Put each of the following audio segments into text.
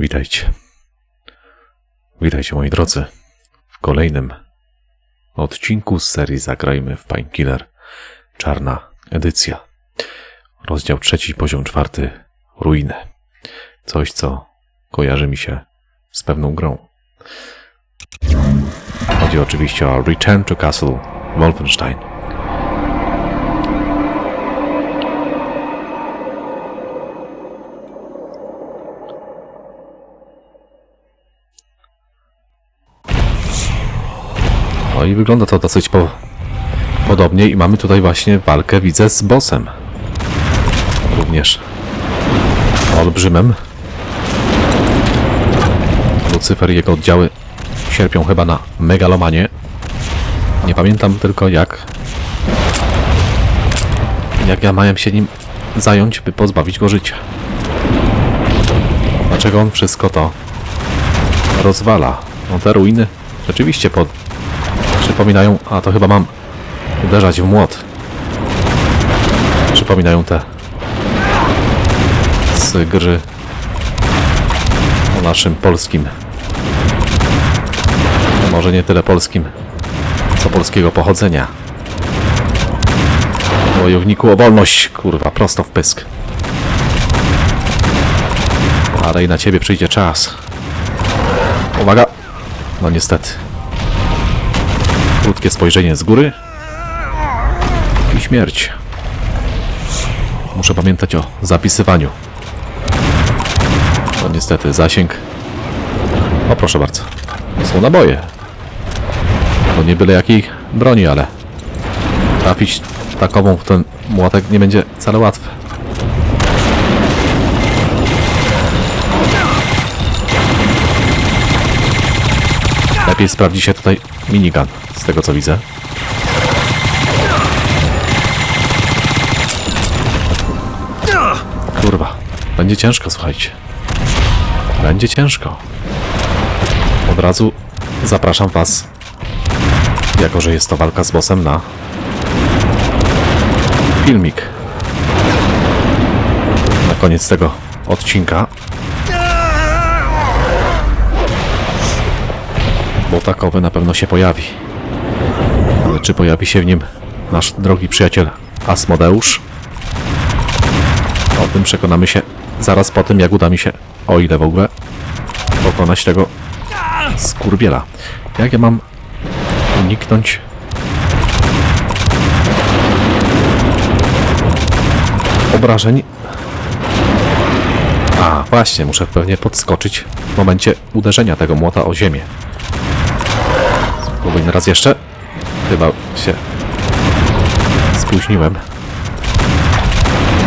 Witajcie. Witajcie moi drodzy w kolejnym odcinku z serii Zagrajmy w Painkiller. Czarna edycja. Rozdział trzeci, poziom czwarty. Ruiny. Coś, co kojarzy mi się z pewną grą. Chodzi oczywiście o Return to Castle Wolfenstein. I wygląda to dosyć po, podobnie i mamy tutaj właśnie walkę, widzę, z bossem. Również olbrzymem. Lucyfer i jego oddziały cierpią chyba na megalomanie. Nie pamiętam tylko jak... Jak ja miałem się nim zająć, by pozbawić go życia. Dlaczego on wszystko to rozwala? No te ruiny rzeczywiście pod, przypominają, a to chyba mam uderzać w młot. Przypominają te z gry o naszym polskim. Może nie tyle polskim, co polskiego pochodzenia. Wojowniku o wolność, kurwa, prosto w pysk. Ale i na ciebie przyjdzie czas. Uwaga! No niestety. Krótkie spojrzenie z góry. I śmierć. Muszę pamiętać o zapisywaniu. Niestety, zasięg. O, proszę bardzo. Są naboje. To nie byle jakiej broni, ale trafić takową w ten młotek nie będzie wcale łatwe. Sprawdzi się tutaj minigun, z tego co widzę. Kurwa, będzie ciężko, słuchajcie. Będzie ciężko. Od razu zapraszam Was, jako że jest to walka z bossem, na filmik. Na koniec tego odcinka. Bo takowy na pewno się pojawi. Ale czy pojawi się w nim nasz drogi przyjaciel Asmodeusz? O tym przekonamy się zaraz po tym, jak uda mi się, o ile w ogóle, pokonać tego skurwiela. Jak ja mam uniknąć obrażeń? A, właśnie, muszę pewnie podskoczyć w momencie uderzenia tego młota o ziemię. Spróbuj raz jeszcze. Chyba się spóźniłem.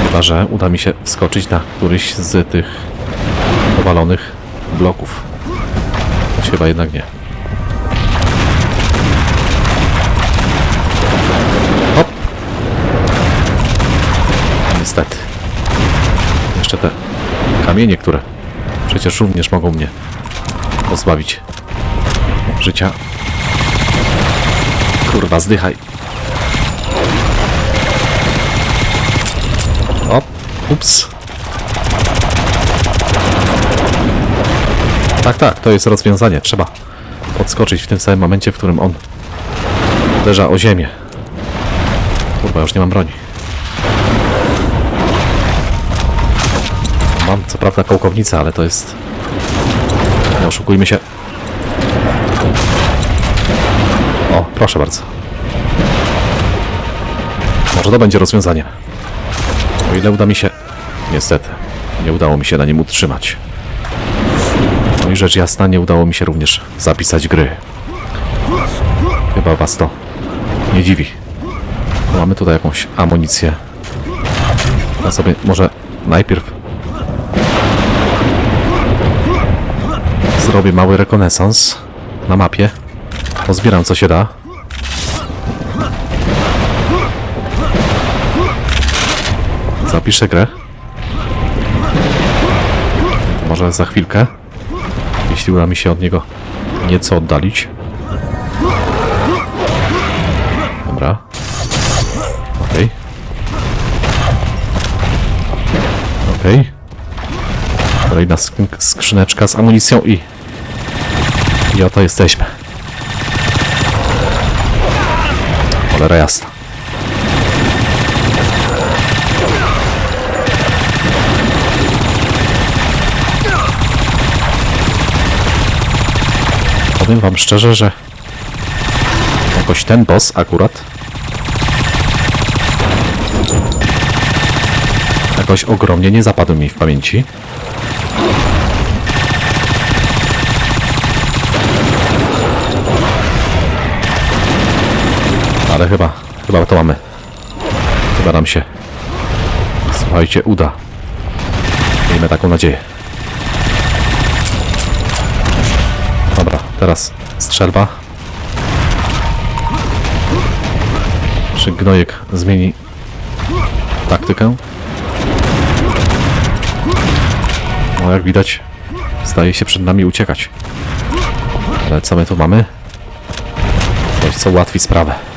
Chyba, że uda mi się wskoczyć na któryś z tych powalonych bloków. Chyba jednak nie. Hop! Niestety. Jeszcze te kamienie, które przecież również mogą mnie pozbawić życia. Kurwa, zdychaj. Op, ups. Tak, tak, to jest rozwiązanie. Trzeba podskoczyć w tym samym momencie, w którym on uderza o ziemię. Kurwa, już nie mam broni. Mam co prawda kołkownicę, ale to jest... Nie oszukujmy się. O, proszę bardzo. Może to będzie rozwiązanie. O ile uda mi się... Niestety, nie udało mi się na nim utrzymać. No i rzecz jasna, nie udało mi się również zapisać gry. Chyba was to nie dziwi. Mamy tutaj jakąś amunicję. Ja sobie może najpierw zrobię mały rekonesans na mapie. Pozbieram co się da. Zapiszę grę. Może za chwilkę. Jeśli uda mi się od niego nieco oddalić. Dobra. Okej. Okej. Kolejna sk- skrzyneczka z amunicją i... I oto jesteśmy. Cholera jasna. Powiem wam szczerze, że jakoś ten boss akurat jakoś ogromnie nie zapadł mi w pamięci. Ale chyba, chyba to mamy. Chyba nam się, słuchajcie, uda. Miejmy taką nadzieję. Dobra, teraz strzelba. Czy gnojek zmieni taktykę? No jak widać, zdaje się przed nami uciekać. Ale co my tu mamy? Coś co ułatwi sprawę.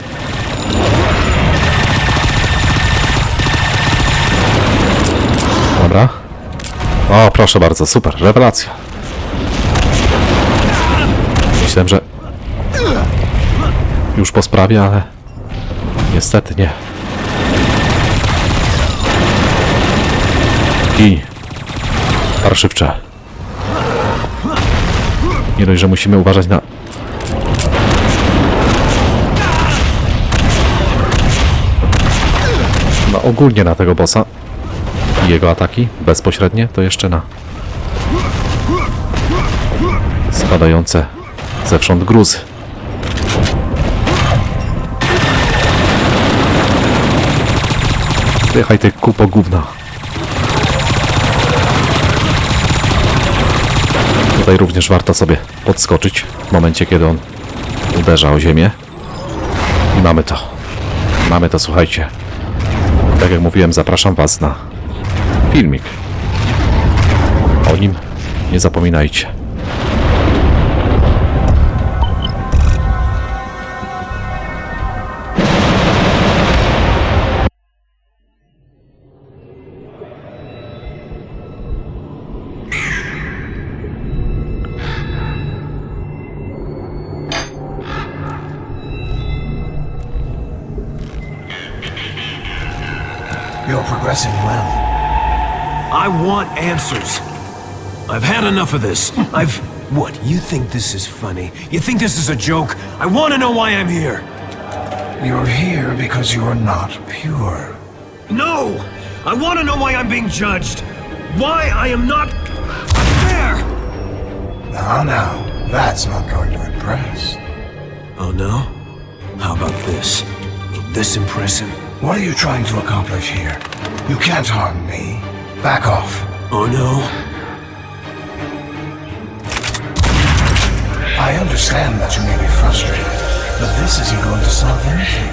Dobra. O, proszę bardzo, super, rewelacja. Myślałem, że już po sprawie, ale niestety nie. Gin. Parszywcze. Nie dość, że musimy uważać na... ogólnie na tego bossa i jego ataki bezpośrednie, to jeszcze na spadające zewsząd gruzy. Wyjechaj ty kupo gówna. Tutaj również warto sobie podskoczyć w momencie, kiedy on uderza o ziemię. I mamy to. Mamy to, słuchajcie. Tak jak mówiłem, zapraszam Was na filmik. O nim nie zapominajcie. You're progressing well. I want answers. I've had enough of this. I've. What? You think this is funny? You think this is a joke? I want to know why I'm here. You're here because you're not pure. No! I want to know why I'm being judged. Why I am not fair. Ah, now, now, that's not going to impress. Oh no? How about this? Will this impress him? What are you trying to accomplish here? You can't harm me. Back off. Oh no? I understand that you may be frustrated, but this isn't going to solve anything.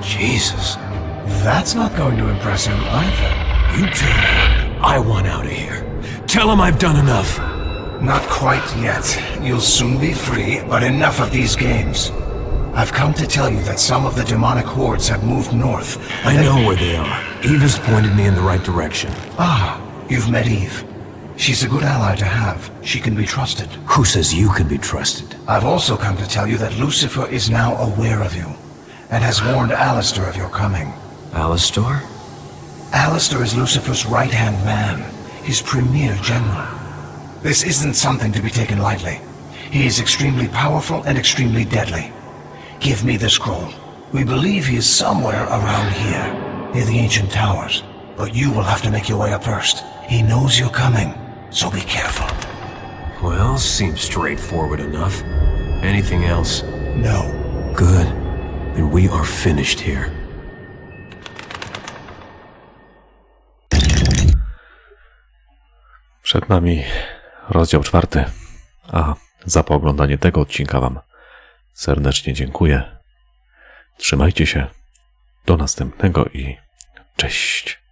Jesus. That's not going to impress him either. You tell him I want out of here. Tell him I've done enough. Not quite yet. You'll soon be free, but enough of these games. I've come to tell you that some of the demonic hordes have moved north. I know where they are. Eve has pointed me in the right direction. Ah, you've met Eve. She's a good ally to have. She can be trusted. Who says you can be trusted? I've also come to tell you that Lucifer is now aware of you, and has warned Alistair of your coming. Alistar? Alistair is Lucifer's right-hand man, his premier general. This isn't something to be taken lightly. He is extremely powerful and extremely deadly. Give me the scroll. We believe he is somewhere around here, near the ancient towers. But you will have to make your way up first. He knows you're coming, so be careful. Well, seems straightforward enough. Anything else? No. Good. Then we are finished here. Przed nami rozdział czwarty, a za pooglądanie tego odcinka Wam serdecznie dziękuję. Trzymajcie się. Do następnego i cześć.